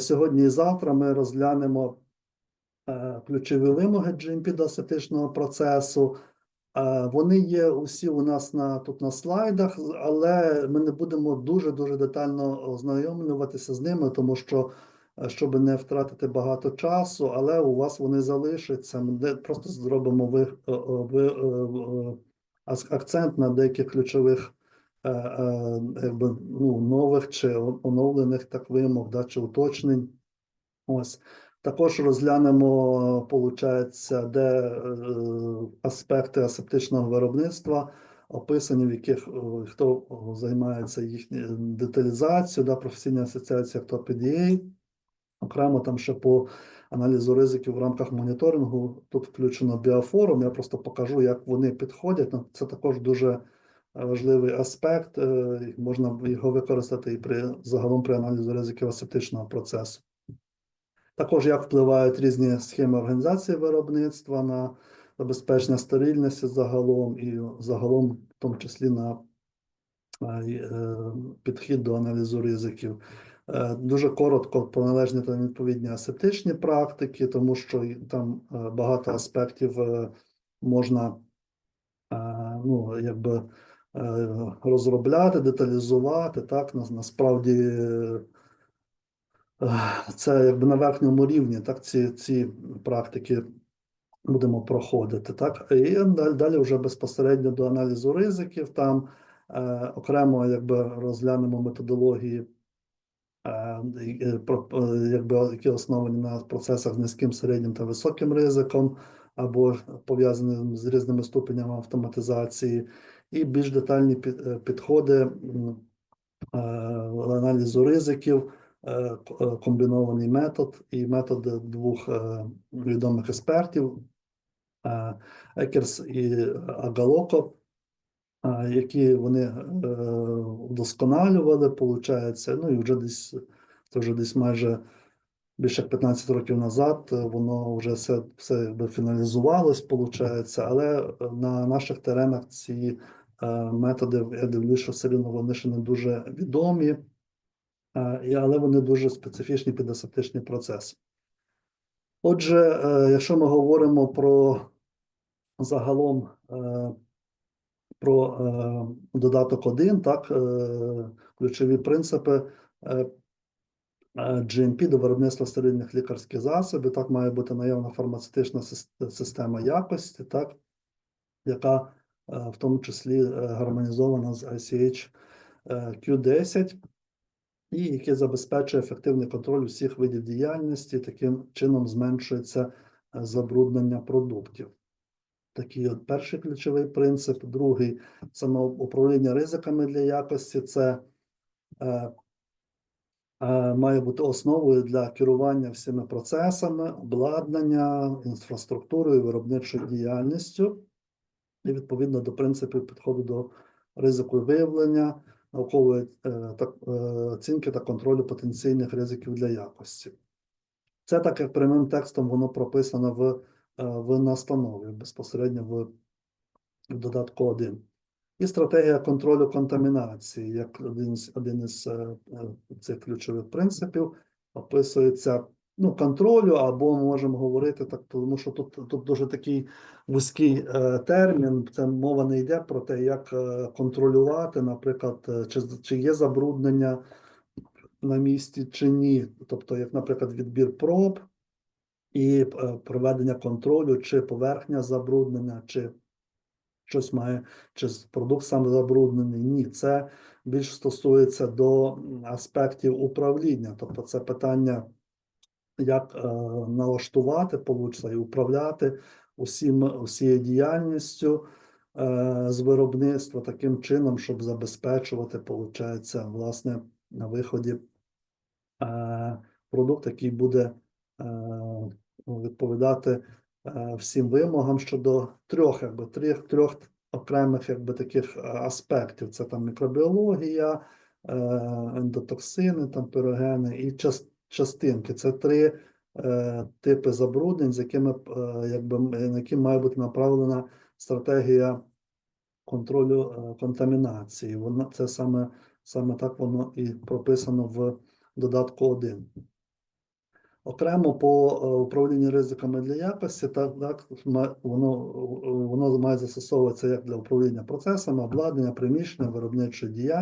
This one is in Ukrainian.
сьогодні і завтра ми розглянемо е, ключові вимоги GMP процесу. Е, Вони є усі у нас на тут на слайдах, але ми не будемо дуже дуже детально ознайомлюватися з ними, тому що е, щоб не втратити багато часу, але у вас вони залишаться. Ми просто зробимо ви, ви, акцент на деяких ключових якби, ну, нових чи оновлених так вимог, да, чи уточнень. Ось. Також розглянемо, получається, де е, аспекти асептичного виробництва описані, в яких е, хто займається їхньою деталізацією, да, професійна асоціація, хто PDA. Окремо там ще по аналізу ризиків в рамках моніторингу. Тут включено біофорум. Я просто покажу, як вони підходять. Ну, Це також дуже важливий аспект. е, Можна його використати і при загалом при аналізі ризиків асептичного процесу. Також як впливають різні схеми організації виробництва на забезпечення стерильності загалом і загалом, в тому числі на е, е, підхід до аналізу ризиків. Дуже коротко про належні та відповідні асептичні практики, тому що там багато аспектів можна ну, якби розробляти, деталізувати. Так, насправді е, це якби на верхньому рівні, так, ці, ці практики будемо проходити. Так, і далі, вже безпосередньо до аналізу ризиків. Там е, окремо якби розглянемо методології, е, е, е, якби, які основані на процесах з низьким, середнім та високим ризиком, або пов'язані з різними ступенями автоматизації, і більш детальні е, підходи е, аналізу ризиків, е, комбінований метод і метод двох відомих експертів Екерс і Агалоко, які вони вдосконалювали, получається, ну і вже десь це вже десь майже більше як 15 років назад воно вже все, все фіналізувалось, получається, але на наших теренах ці методи, я дивлюся, що все вони ще не дуже відомі, е, але вони дуже специфічні під асептичний процес. Отже, е, якщо ми говоримо про загалом е, про е, додаток 1, так, е, ключові принципи е, е, GMP до виробництва стерильних лікарських засобів, так має бути наявна фармацевтична система якості, так, яка е, в тому числі е, гармонізована з ICH е, Q10 і який забезпечує ефективний контроль усіх видів діяльності, таким чином зменшується е, забруднення продуктів. Такий от перший ключовий принцип. Другий самоуправління ризиками для якості це е, е, має бути основою для керування всіми процесами, обладнання, інфраструктурою, виробничою діяльністю, і відповідно до принципів підходу до ризику виявлення, наукової е, е, оцінки та контролю потенційних ризиків для якості. Це так як прямим текстом воно прописано в, е, в настанові безпосередньо в, в додатку 1. І стратегія контролю контамінації, як один один із цих ключових принципів, описується ну, контролю, або ми можемо говорити так, тому що тут, тут дуже такий вузький е, термін. Це мова не йде про те, як е, контролювати, наприклад, е, чи, чи є забруднення на місці чи ні. Тобто, як, наприклад, відбір проб і е, проведення контролю, чи поверхня забруднена, чи щось має, чи продукт сам забруднений. Ні, це більш стосується до аспектів управління. Тобто, це питання, як е, налаштувати, получиться, і управляти усім, усією діяльністю е, з виробництва таким чином, щоб забезпечувати, получається, власне, на виході е, продукт, який буде е, відповідати е, всім вимогам щодо трьох, якби трьох, трьох окремих якби таких е, аспектів: це там мікробіологія, е, ендотоксини, там пірогени і час, частинки. Це три е, типи забруднень, з якими е, якби на які має бути направлена стратегія контролю е, контамінації. Воно це саме, саме так воно і прописано в додатку 1. Окремо по е, управлінню ризиками для якості, так, так воно, воно має застосовуватися як для управління процесами, обладнання, приміщення, виробничої діяльності.